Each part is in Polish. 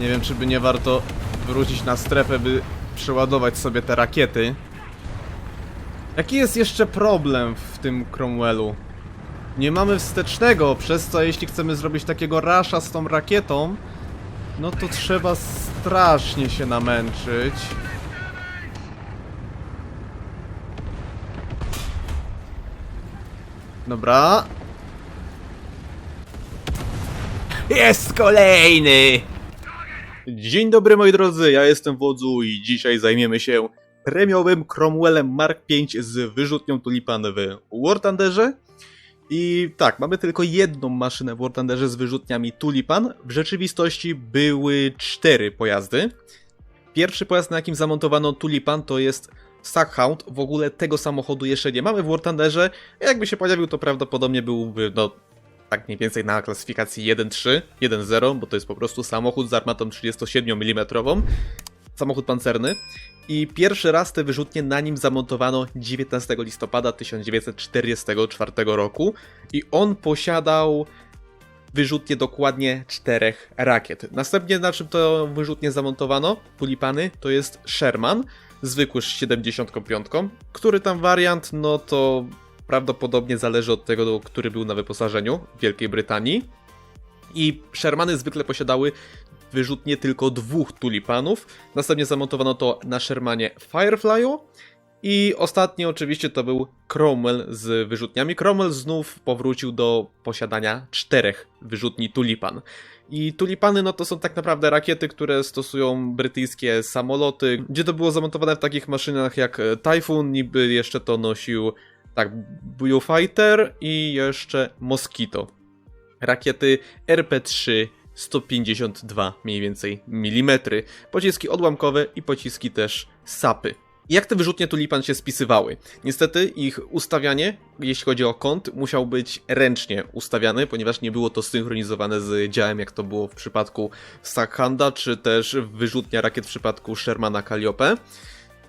Nie wiem, czy by nie warto wrócić na strefę, by przeładować sobie te rakiety. Jaki jest jeszcze problem w tym Cromwellu? Nie mamy wstecznego, przez co jeśli chcemy zrobić takiego rasza z tą rakietą, no to trzeba strasznie się namęczyć. Dobra. Jest kolejny! Dzień dobry moi drodzy, ja jestem Wodzu i dzisiaj zajmiemy się premiowym Cromwellem Mark V z wyrzutnią tulipan w War Thunderze. I tak, mamy tylko jedną maszynę w War Thunderze z wyrzutniami tulipan. W rzeczywistości były cztery pojazdy. Pierwszy pojazd, na jakim zamontowano tulipan, to jest Sackhound. W ogóle tego samochodu jeszcze nie mamy w War Thunderze. Jakby się pojawił, to prawdopodobnie byłby, no, tak mniej więcej na klasyfikacji 1.3, 1.0, bo to jest po prostu samochód z armatą 37 mm, samochód pancerny. I pierwszy raz te wyrzutnie na nim zamontowano 19 listopada 1944 roku i on posiadał wyrzutnie dokładnie czterech rakiet. Następnie na czym to wyrzutnie zamontowano, tulipany, to jest Sherman, zwykły z 75, który tam wariant, no to prawdopodobnie zależy od tego, który był na wyposażeniu w Wielkiej Brytanii. I Shermany zwykle posiadały wyrzutnie tylko dwóch tulipanów. Następnie zamontowano to na Shermanie Firefly'u. I ostatni oczywiście to był Cromwell z wyrzutniami. Cromwell znów powrócił do posiadania czterech wyrzutni tulipan. I tulipany no to są tak naprawdę rakiety, które stosują brytyjskie samoloty. Gdzie to było zamontowane w takich maszynach jak Typhoon, niby jeszcze to nosił tak, Blue Fighter i jeszcze Mosquito. Rakiety RP-3 152 mniej więcej milimetry. Pociski odłamkowe i pociski też sapy. Jak te wyrzutnie tulipan się spisywały? Niestety ich ustawianie, jeśli chodzi o kąt, musiał być ręcznie ustawiany, ponieważ nie było to synchronizowane z działem, jak to było w przypadku Sackhanda, czy też wyrzutnia rakiet w przypadku Shermana Calliope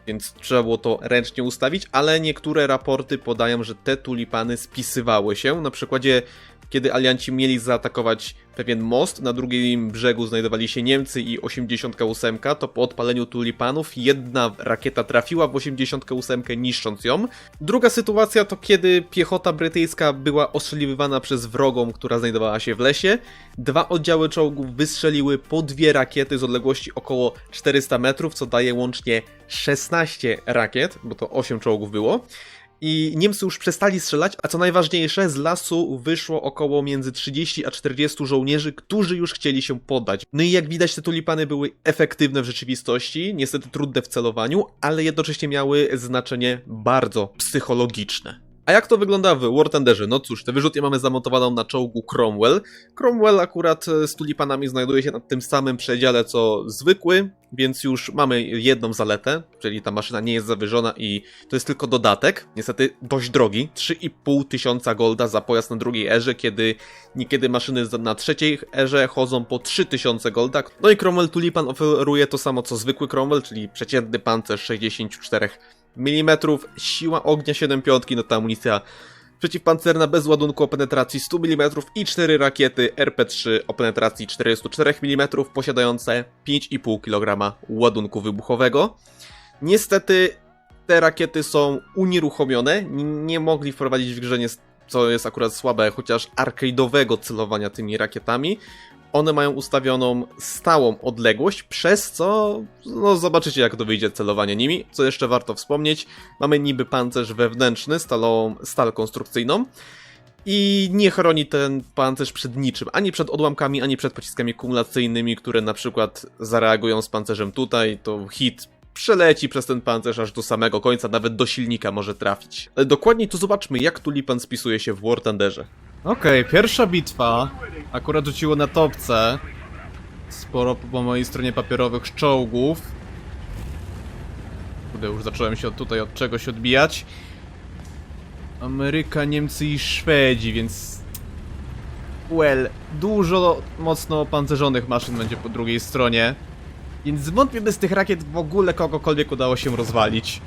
więc trzeba było to ręcznie ustawić, ale niektóre raporty podają, że te tulipany spisywały się. Na przykładzie, kiedy alianci mieli zaatakować pewien most, na drugim brzegu znajdowali się Niemcy i 88, to po odpaleniu tulipanów jedna rakieta trafiła w 88, niszcząc ją. Druga sytuacja to kiedy piechota brytyjska była ostrzeliwywana przez wrogą, która znajdowała się w lesie. Dwa oddziały czołgów wystrzeliły po dwie rakiety z odległości około 400 metrów, co daje łącznie 16 rakiet, bo to 8 czołgów było. I Niemcy już przestali strzelać, a co najważniejsze, z lasu wyszło około między 30 a 40 żołnierzy, którzy już chcieli się poddać. No i jak widać, te tulipany były efektywne w rzeczywistości, niestety trudne w celowaniu, ale jednocześnie miały znaczenie bardzo psychologiczne. A jak to wygląda w War Thunderze? No cóż, te wyrzutnie mamy zamontowaną na czołgu Cromwell. Cromwell akurat e, z tulipanami znajduje się na tym samym przedziale co zwykły, więc już mamy jedną zaletę, czyli ta maszyna nie jest zawyżona i to jest tylko dodatek. Niestety dość drogi, 3,5 tysiąca golda za pojazd na drugiej erze, kiedy niekiedy maszyny na trzeciej erze chodzą po 3000 golda. No i Cromwell Tulipan oferuje to samo co zwykły Cromwell, czyli przeciętny pancerz 64 mm, siła ognia 7,5, no ta amunicja przeciwpancerna bez ładunku o penetracji 100 mm i 4 rakiety RP-3 o penetracji 44 mm posiadające 5,5 kg ładunku wybuchowego. Niestety te rakiety są unieruchomione, nie mogli wprowadzić w grze, co jest akurat słabe, chociaż arcade'owego celowania tymi rakietami. One mają ustawioną stałą odległość, przez co no zobaczycie jak to wyjdzie celowanie nimi. Co jeszcze warto wspomnieć, mamy niby pancerz wewnętrzny, stalą, stal konstrukcyjną i nie chroni ten pancerz przed niczym, ani przed odłamkami, ani przed pociskami kumulacyjnymi, które na przykład zareagują z pancerzem tutaj, to hit przeleci przez ten pancerz aż do samego końca, nawet do silnika może trafić. Ale dokładniej to zobaczmy jak tulipan spisuje się w War Thunderze. Okej, pierwsza bitwa akurat rzuciło na topce. Sporo po mojej stronie papierowych czołgów. Kurde, już zacząłem się tutaj od czegoś odbijać. Ameryka, Niemcy i Szwedzi, więc... Well, dużo mocno opancerzonych maszyn będzie po drugiej stronie. Więc wątpię, by z tych rakiet w ogóle kogokolwiek udało się rozwalić.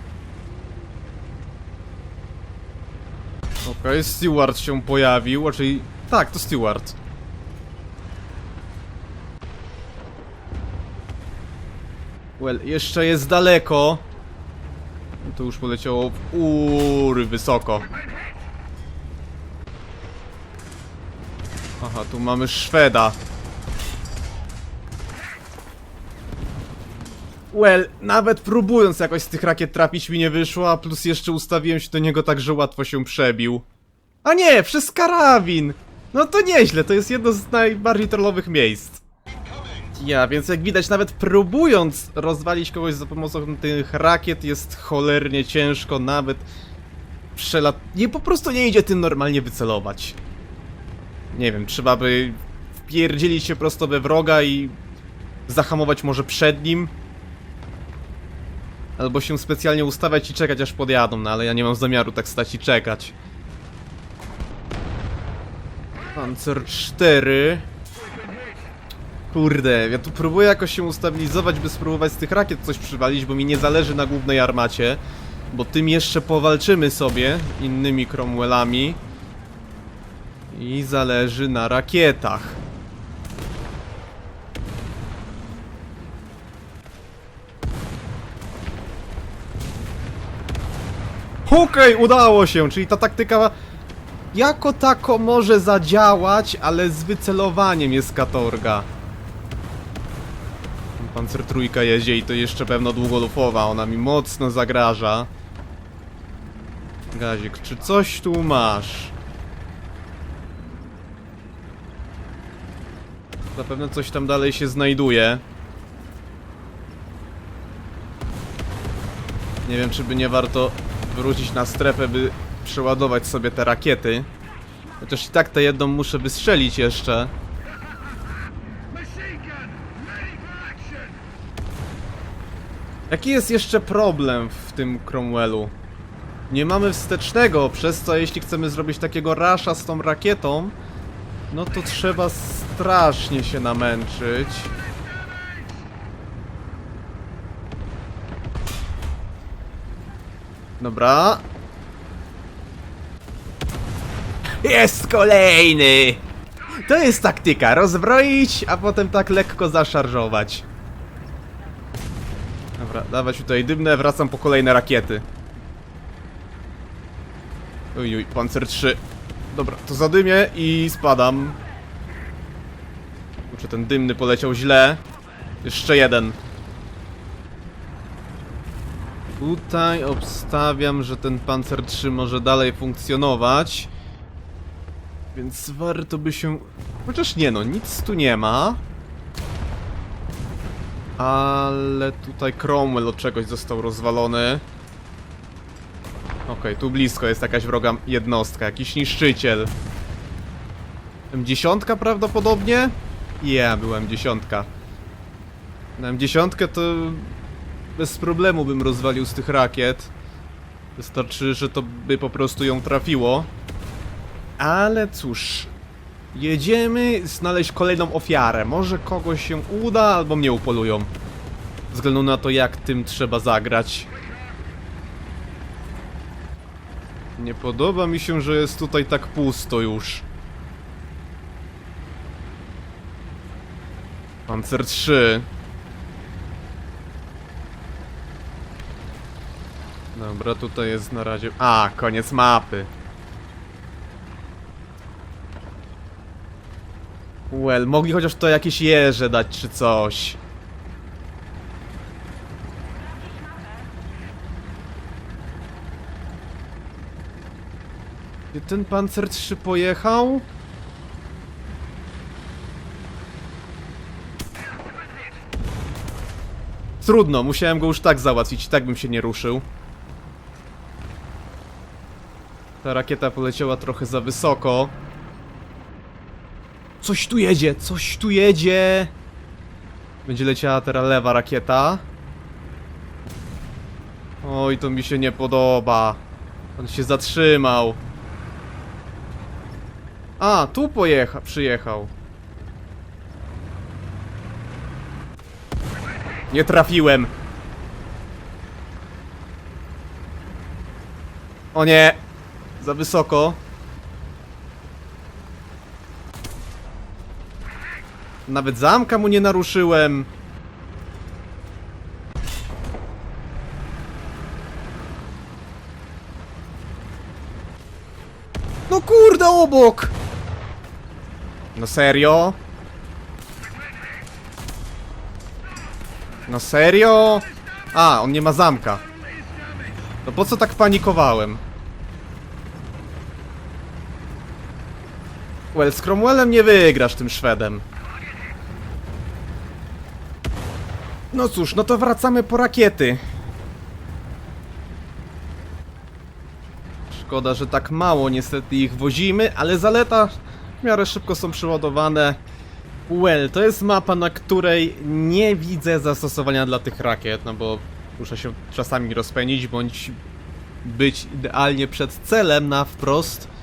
Okej, Stewart się pojawił, raczej... Tak, to Stewart. Well, jeszcze jest daleko. To już poleciało w ury wysoko. Aha, tu mamy Szweda. Well, nawet próbując jakoś z tych rakiet trafić mi nie wyszło, a plus jeszcze ustawiłem się do niego tak, że łatwo się przebił. A nie, przez karabin! No to nieźle, to jest jedno z najbardziej trollowych miejsc. Ja, więc jak widać, nawet próbując rozwalić kogoś za pomocą tych rakiet jest cholernie ciężko, nawet przelat... Nie, po prostu nie idzie tym normalnie wycelować. Nie wiem, trzeba by wpierdzielić się prosto we wroga i zahamować może przed nim. Albo się specjalnie ustawiać i czekać aż podjadą, no ale ja nie mam zamiaru tak stać i czekać. Panzer 4. Kurde, ja tu próbuję jakoś się ustabilizować, by spróbować z tych rakiet coś przywalić, bo mi nie zależy na głównej armacie. Bo tym jeszcze powalczymy sobie innymi Cromwellami. I zależy na rakietach. Okej, udało się, czyli ta taktyka jako tako może zadziałać, ale z wycelowaniem jest katorga. Pancer trójka jeździ i to jeszcze pewno długolufowa, ona mi mocno zagraża. Gazik, czy coś tu masz? Zapewne coś tam dalej się znajduje. Nie wiem, czy by nie warto wrócić na strefę, by przeładować sobie te rakiety. Chociaż i tak tę jedną muszę wystrzelić jeszcze. Jaki jest jeszcze problem w tym Cromwellu? Nie mamy wstecznego, przez co jeśli chcemy zrobić takiego rasza z tą rakietą, no to trzeba strasznie się namęczyć. Dobra, Jest kolejny! To jest taktyka, rozbroić, a potem tak lekko zaszarżować. Dobra, dawać tutaj dymne, wracam po kolejne rakiety. Uj, uj, pancer 3. Dobra, to zadymię i spadam. Kurczę, ten dymny poleciał źle. Jeszcze jeden. Tutaj obstawiam, że ten pancer 3 może dalej funkcjonować. Więc warto by się... Chociaż nie no, nic tu nie ma. Ale tutaj Cromwell od czegoś został rozwalony. Okej, tu blisko jest jakaś wroga jednostka, jakiś niszczyciel. M10 prawdopodobnie? Ja, byłem dziesiątka. Na M10 to bez problemu bym rozwalił z tych rakiet. Wystarczy, że to by po prostu ją trafiło. Ale cóż, jedziemy znaleźć kolejną ofiarę. Może kogoś się uda, albo mnie upolują. Względu na to, jak tym trzeba zagrać. Nie podoba mi się, że jest tutaj tak pusto już. Panzer 3. Dobra, tutaj jest na razie... A, koniec mapy. Well, mogli chociaż to jakieś jeże dać czy coś. Gdzie ten pancer 3 pojechał? Trudno, musiałem go już tak załatwić, tak bym się nie ruszył. Ta rakieta poleciała trochę za wysoko. Coś tu jedzie, coś tu jedzie. Będzie leciała teraz lewa rakieta. Oj, to mi się nie podoba. On się zatrzymał. A, tu pojecha, przyjechał. Nie trafiłem. O nie, za wysoko. Nawet zamka mu nie naruszyłem. No kurde, obok! No serio? No serio? A, on nie ma zamka. No po co tak panikowałem? Well, z Cromwellem nie wygrasz tym Szwedem. No cóż, no to wracamy po rakiety. Szkoda, że tak mało niestety ich wozimy, ale zaleta w miarę szybko są przeładowane. Well, to jest mapa, na której nie widzę zastosowania dla tych rakiet, no bo muszę się czasami rozpędzić, bądź być idealnie przed celem na wprost.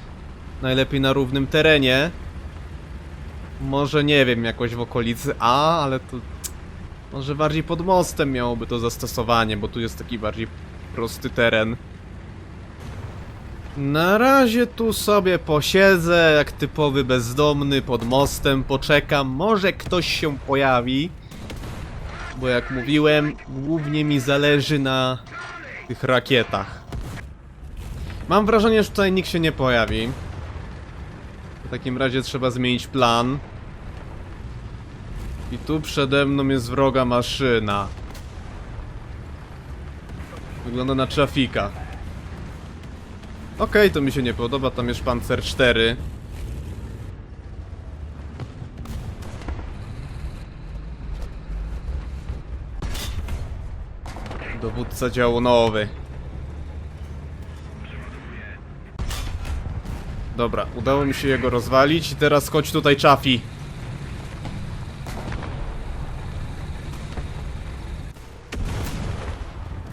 Najlepiej na równym terenie. Może nie wiem, jakoś w okolicy A, ale to może bardziej pod mostem miałoby to zastosowanie, bo tu jest taki bardziej prosty teren. Na razie tu sobie posiedzę, jak typowy bezdomny pod mostem, poczekam, może ktoś się pojawi. Bo jak mówiłem, głównie mi zależy na tych rakietach. Mam wrażenie, że tutaj nikt się nie pojawi. W takim razie trzeba zmienić plan. I tu przede mną jest wroga maszyna. Wygląda na trafika. Okej, to mi się nie podoba, tam jest Panzer 4. Dowódca działu nowy. Dobra, udało mi się jego rozwalić i teraz chodź tutaj Chafi.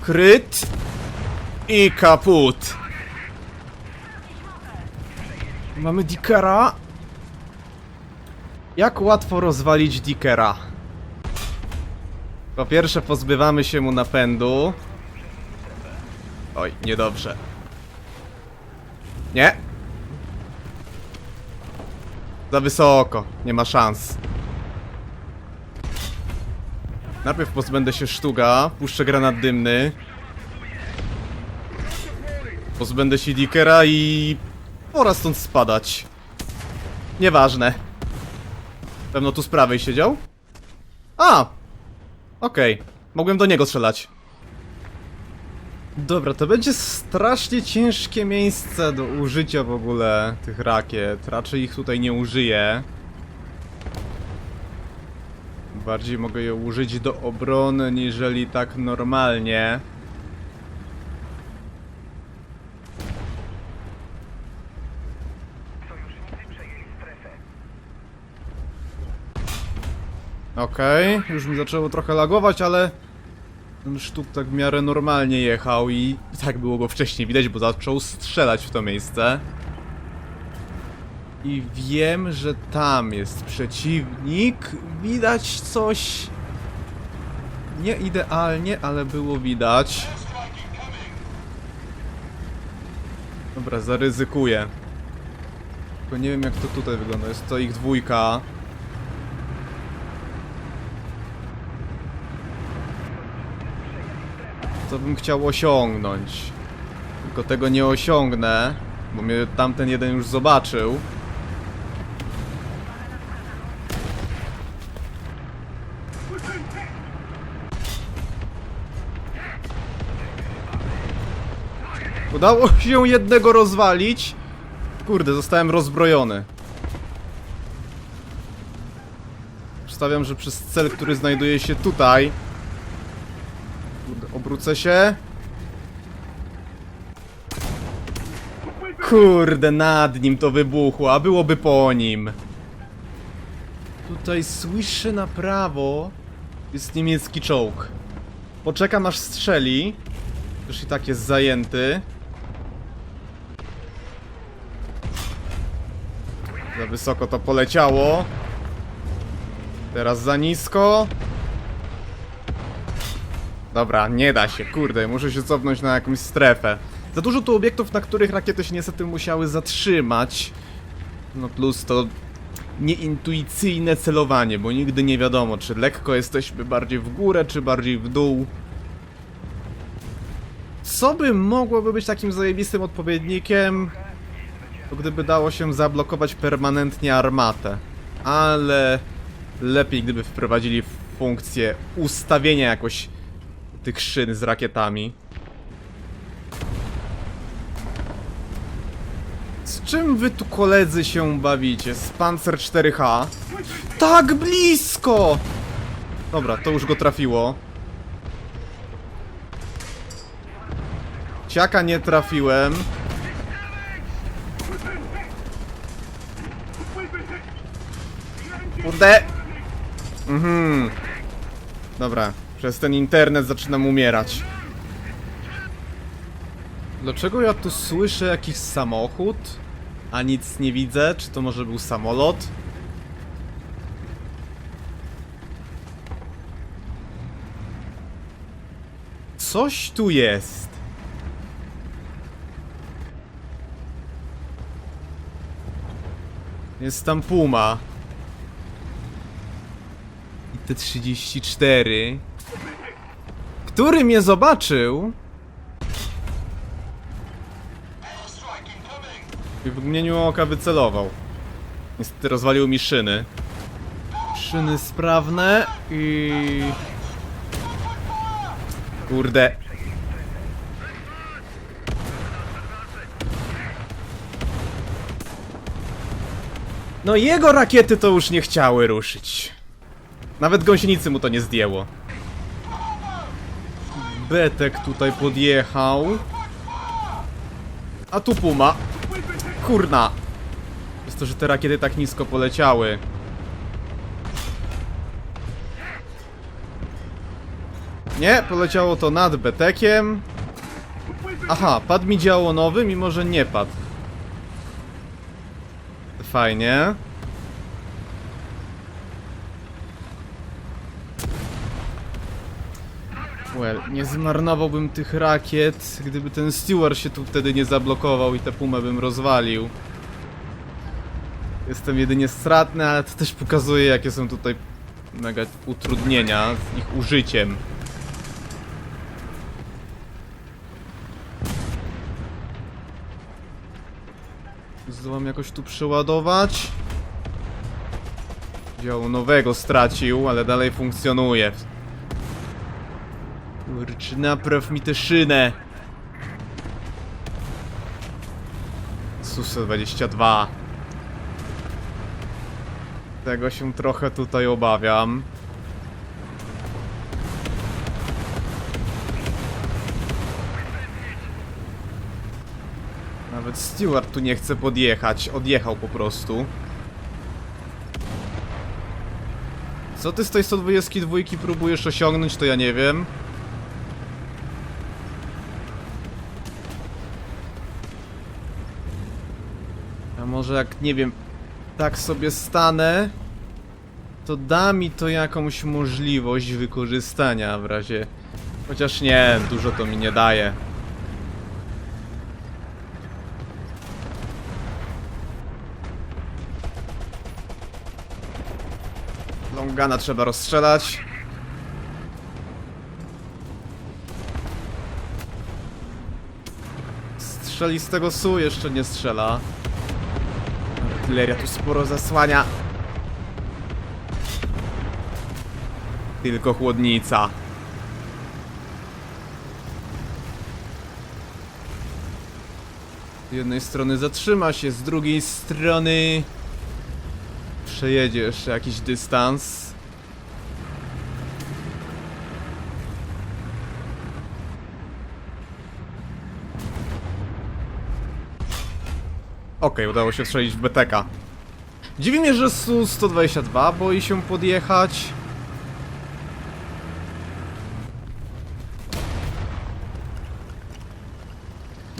Kryt i kaput. Mamy Dickera. Jak łatwo rozwalić Dickera? Po pierwsze pozbywamy się mu napędu. Oj, niedobrze. Nie. Za wysoko, nie ma szans. Najpierw pozbędę się sztuga, puszczę granat dymny. Pozbędę się Dickera i Pora stąd spadać. Nieważne. Pewno tu z prawej siedział? A! Okej. Mogłem do niego strzelać. Dobra, to będzie strasznie ciężkie miejsce do użycia w ogóle tych rakiet. Raczej ich tutaj nie użyję. Bardziej mogę je użyć do obrony, niżeli tak normalnie. Okej, już mi zaczęło trochę lagować, ale ten sztuk tak w miarę normalnie jechał i tak było go wcześniej widać, bo zaczął strzelać w to miejsce. I wiem, że tam jest przeciwnik. Widać coś. Nie idealnie, ale było widać. Dobra, zaryzykuję. Tylko nie wiem jak to tutaj wygląda. Jest to ich dwójka. Co bym chciał osiągnąć? Tylko tego nie osiągnę, bo mnie tamten jeden już zobaczył. Udało się jednego rozwalić. Kurde, zostałem rozbrojony. Przedstawiam, że przez cel, który znajduje się tutaj, Obrócę się. Kurde, nad nim to wybuchło, a byłoby po nim. Tutaj słyszę na prawo jest niemiecki czołg. Poczekam aż strzeli. Już i tak jest zajęty. Za wysoko to poleciało. Teraz za nisko. Dobra, nie da się, kurde, muszę się cofnąć na jakąś strefę. Za dużo tu obiektów, na których rakiety się niestety musiały zatrzymać. No plus to nieintuicyjne celowanie, bo nigdy nie wiadomo, czy lekko jesteśmy bardziej w górę, czy bardziej w dół. Co by mogłoby być takim zajebistym odpowiednikiem? to gdyby dało się zablokować permanentnie armatę. Ale lepiej gdyby wprowadzili funkcję ustawienia jakoś tych szyn z rakietami. Z czym wy tu koledzy się bawicie? Z Panzer 4H? Tak blisko! Dobra, to już go trafiło. Ciaka nie trafiłem. Kurde! Mhm. Dobra, przez ten internet zaczynam umierać. Dlaczego ja tu słyszę jakiś samochód, a nic nie widzę? Czy to może był samolot? Coś tu jest. Jest tam Puma. I te 34. Który mnie zobaczył? I w mgnieniu oka wycelował. Niestety rozwalił mi szyny. Szyny sprawne i... Kurde. No jego rakiety to już nie chciały ruszyć. Nawet gąsienicy mu to nie zdjęło. Betek tutaj podjechał. A tu Puma. Kurna. Jest to, że te rakiety tak nisko poleciały. Nie, poleciało to nad Betekiem. Aha, padł mi działo nowy, mimo że nie padł. Fajnie. Well, nie zmarnowałbym tych rakiet, gdyby ten Steward się tu wtedy nie zablokował i tę pumę bym rozwalił. Jestem jedynie stratny, ale to też pokazuje, jakie są tutaj mega utrudnienia z ich użyciem. Zdołam jakoś tu przeładować. Działu nowego stracił, ale dalej funkcjonuje. Kurczę, napraw mi tę szynę. Susa 22. Tego się trochę tutaj obawiam. Nawet Stewart tu nie chce podjechać. Odjechał po prostu. Co ty z tej 122 próbujesz osiągnąć, to ja nie wiem. Może jak, nie wiem, tak sobie stanę, to da mi to jakąś możliwość wykorzystania w razie... Chociaż nie, dużo to mi nie daje. Longana trzeba rozstrzelać. Strzeli z tego Su jeszcze nie strzela. Artyleria tu sporo zasłania. Tylko chłodnica. Z jednej strony zatrzyma się, z drugiej strony przejedzie jeszcze jakiś dystans. Okej, udało się strzelić w BTK. Dziwi mnie, że Su-122 boi się podjechać.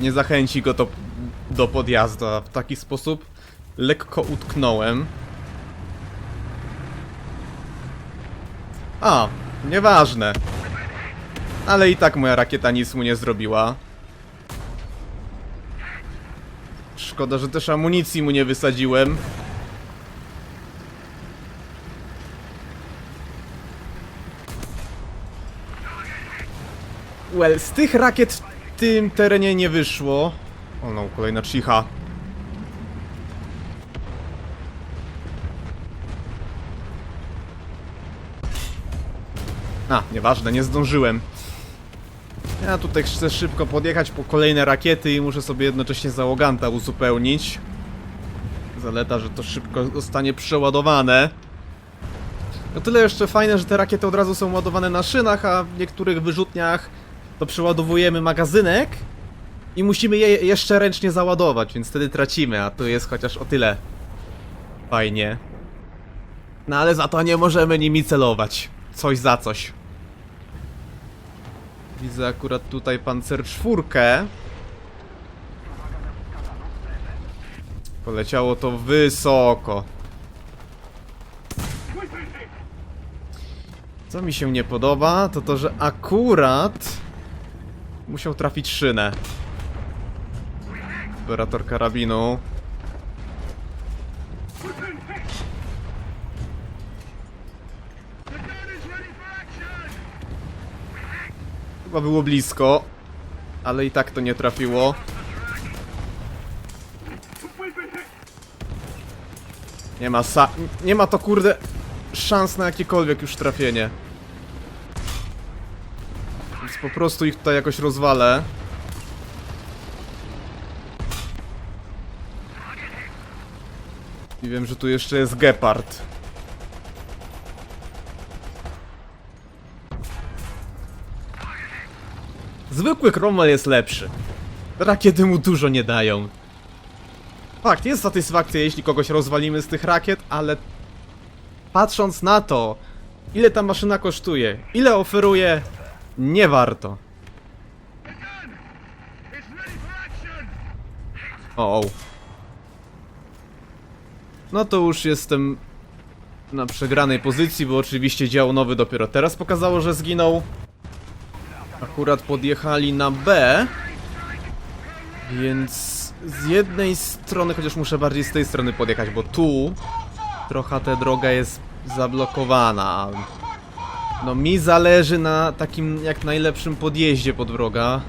Nie zachęci go to do podjazdu, w taki sposób lekko utknąłem. A, nieważne. Ale i tak moja rakieta nic mu nie zrobiła. Szkoda, że też amunicji mu nie wysadziłem. Well, z tych rakiet w tym terenie nie wyszło. O no, kolejna cicha. A, nieważne, nie zdążyłem. Ja tutaj chcę szybko podjechać po kolejne rakiety i muszę sobie jednocześnie załoganta uzupełnić. Zaleta, że to szybko zostanie przeładowane. O tyle jeszcze fajne, że te rakiety od razu są ładowane na szynach, a w niektórych wyrzutniach to przeładowujemy magazynek i musimy je jeszcze ręcznie załadować, więc wtedy tracimy, a tu jest chociaż o tyle fajnie. No ale za to nie możemy nimi celować. Coś za coś. Widzę akurat tutaj pancer czwórkę. Poleciało to wysoko. Co mi się nie podoba, to to, że akurat musiał trafić szynę. Operator karabinu. Chyba było blisko, ale i tak to nie trafiło. Nie ma sa... Nie ma to kurde szans na jakiekolwiek już trafienie. Więc po prostu ich tutaj jakoś rozwalę. I wiem, że tu jeszcze jest Gepard. Zwykły Cromwell jest lepszy. Rakiety mu dużo nie dają. Fakt, jest satysfakcja, jeśli kogoś rozwalimy z tych rakiet, ale patrząc na to, ile ta maszyna kosztuje, ile oferuje, nie warto. O. No to już jestem na przegranej pozycji, bo oczywiście dział nowy dopiero teraz pokazało, że zginął. Akurat podjechali na B. Więc z jednej strony, chociaż muszę bardziej z tej strony podjechać, bo tu trochę ta droga jest zablokowana. No mi zależy na takim jak najlepszym podjeździe pod wroga.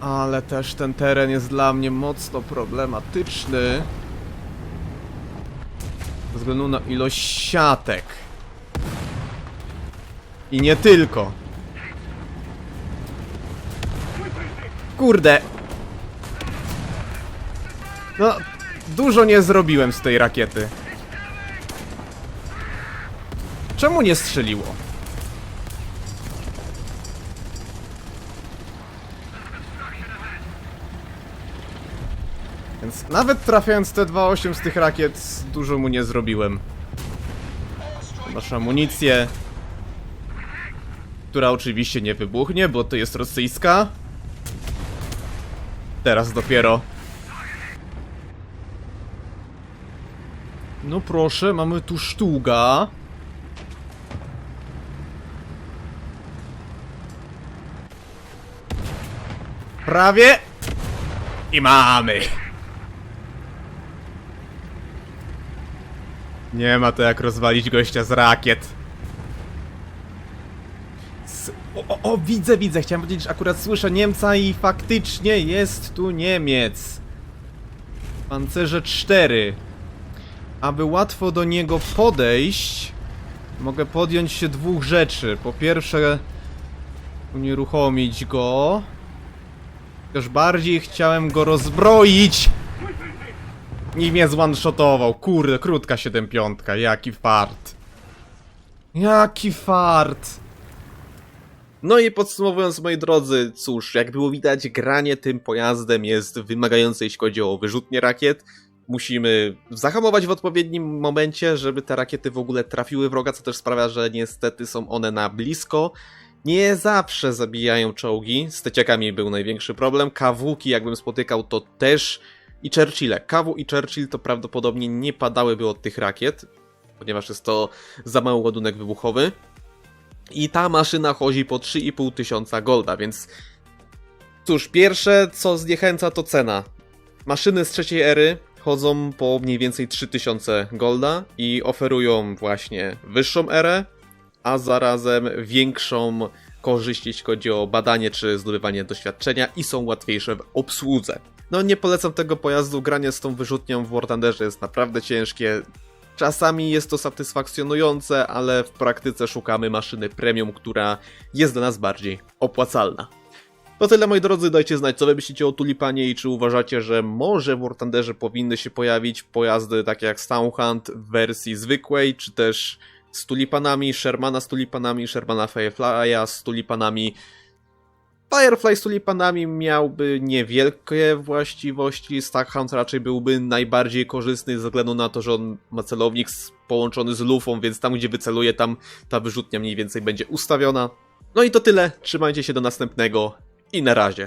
Ale też ten teren jest dla mnie mocno problematyczny. Ze względu na ilość siatek. I nie tylko. Kurde. No, dużo nie zrobiłem z tej rakiety. Czemu nie strzeliło? Więc nawet trafiając te 2.8 z tych rakiet, dużo mu nie zrobiłem. Masz amunicję, która oczywiście nie wybuchnie, bo to jest rosyjska. Teraz dopiero. No proszę, mamy tu sztuga. Prawie. I mamy. Nie ma to jak rozwalić gościa z rakiet. O, o, widzę, widzę. Chciałem powiedzieć, że akurat słyszę Niemca i faktycznie jest tu Niemiec. Pancerze 4. Aby łatwo do niego podejść, mogę podjąć się dwóch rzeczy. Po pierwsze, unieruchomić go. Też bardziej chciałem go rozbroić. I mnie zwanshotował. Kurde, krótka 7.5. Jaki fart. Jaki fart. No i podsumowując, moi drodzy, cóż, jak było widać, granie tym pojazdem jest wymagające, jeśli chodzi o wyrzutnie rakiet. Musimy zahamować w odpowiednim momencie, żeby te rakiety w ogóle trafiły wroga, co też sprawia, że niestety są one na blisko. Nie zawsze zabijają czołgi, z teciakami był największy problem, kawuki jakbym spotykał to też i Churchille. Kawu i Churchill to prawdopodobnie nie padałyby od tych rakiet, ponieważ jest to za mały ładunek wybuchowy. I ta maszyna chodzi po 3,5 tysiąca golda, więc cóż, pierwsze co zniechęca to cena. Maszyny z trzeciej ery chodzą po mniej więcej 3000 golda i oferują właśnie wyższą erę, a zarazem większą korzyść, jeśli chodzi o badanie czy zdobywanie doświadczenia i są łatwiejsze w obsłudze. No nie polecam tego pojazdu, granie z tą wyrzutnią w War Thunderze jest naprawdę ciężkie. Czasami jest to satysfakcjonujące, ale w praktyce szukamy maszyny premium, która jest dla nas bardziej opłacalna. To tyle moi drodzy, dajcie znać co wy myślicie o tulipanie i czy uważacie, że może w War Thunderze powinny się pojawić pojazdy takie jak Stonehunt w wersji zwykłej, czy też z tulipanami, Shermana z tulipanami, Shermana Firefly'a z tulipanami. Firefly z tulipanami miałby niewielkie właściwości, Stackhound raczej byłby najbardziej korzystny ze względu na to, że on ma celownik połączony z lufą, więc tam gdzie wyceluje, tam ta wyrzutnia mniej więcej będzie ustawiona. No i to tyle, trzymajcie się do następnego i na razie.